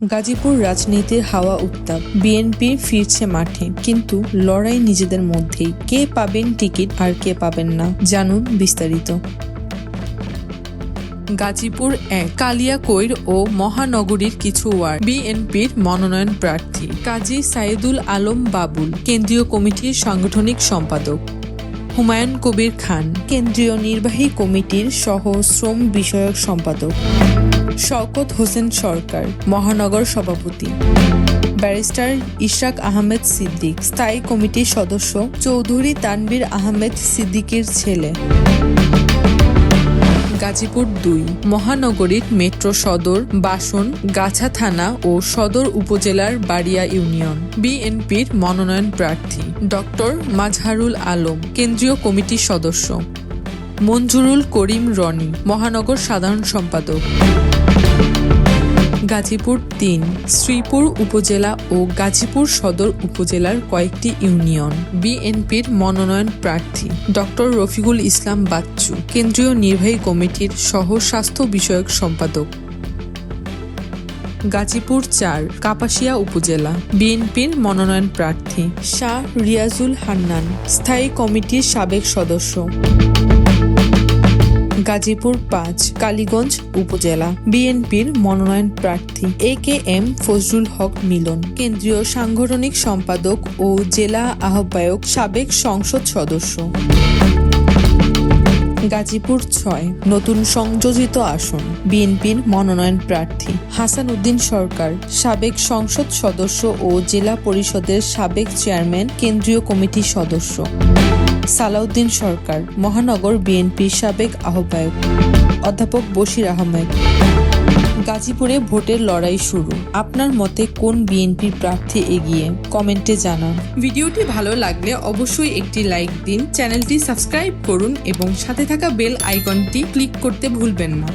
গাজীপুর রাজনীতির হাওয়া উত্তাপ। বিএনপি ফিরছে মাঠে, কিন্তু লড়াই নিজেদের মধ্যেই। কে পাবেন টিকিট আর কে পাবেন না, জানুন বিস্তারিত। গাজীপুর এক, কালিয়াকৈর ও মহানগরীর কিছু ওয়ার্ড। বিএনপির মনোনয়ন প্রার্থী কাজী সাইদুল আলম বাবুল, কেন্দ্রীয় কমিটির সাংগঠনিক সম্পাদক। হুমায়ুন কবির খান, কেন্দ্রীয় নির্বাহী কমিটির সহ শ্রম বিষয়ক সম্পাদক। শওকত হোসেন সরকার, মহানগর সভাপতি। ব্যারিস্টার ইশাক আহমেদ সিদ্দিক, স্থায়ী কমিটির সদস্য চৌধুরী তানবীর আহমেদ সিদ্দিকের ছেলে। গাজীপুর দুই, মহানগরীর মেট্রো সদর, বাসন, গাছা থানা ও সদর উপজেলার বাড়িয়া ইউনিয়ন। বিএনপির মনোনয়ন প্রার্থী। ডক্টর মাজহারুল আলম, কেন্দ্রীয় কমিটির সদস্য। মঞ্জুরুল করিম রনি, মহানগর সাধারণ সম্পাদক। গাজীপুর তিন, শ্রীপুর উপজেলা ও গাজীপুর সদর উপজেলার কয়েকটি ইউনিয়ন। বিএনপির মনোনয়ন প্রার্থী ডক্টর রফিকুল ইসলাম বাচ্চু, কেন্দ্রীয় নির্বাহী কমিটির সহ স্বাস্থ্য বিষয়ক সম্পাদক। গাজীপুর চার, কাপাসিয়া উপজেলা, বিএনপির মনোনয়ন প্রার্থী শাহ রিয়াজুল হান্নান, স্থায়ী কমিটির সাবেক সদস্য। গাজীপুর পাঁচ, কালীগঞ্জ উপজেলা। বিএনপির মনোনয়ন প্রার্থী এ কে এম ফজলুল হক মিলন। কেন্দ্রীয় সাংগঠনিক সম্পাদক ও জেলা আহ্বায়ক সাবেক সংসদ সদস্য। গাজীপুর ছয়, নতুন সংযোজিত আসন। বিএনপির মনোনয়ন প্রার্থী হাসান উদ্দিন সরকার, সাবেক সংসদ সদস্য ও জেলা পরিষদের সাবেক চেয়ারম্যান, কেন্দ্রীয় কমিটির সদস্য। সালাউদ্দিন সরকার, মহানগর বিএনপির সাবেক আহ্বায়ক, অধ্যাপক বশির আহমেদ। গাজীপুরে ভোটের লড়াই শুরু। আপনার মতে কোন বিএনপির প্রার্থী এগিয়ে? কমেন্টে জানান। ভিডিওটি ভালো লাগলে অবশ্যই একটি লাইক দিন, চ্যানেলটি সাবস্ক্রাইব করুন এবং সাথে থাকা বেল আইকনটি ক্লিক করতে ভুলবেন না।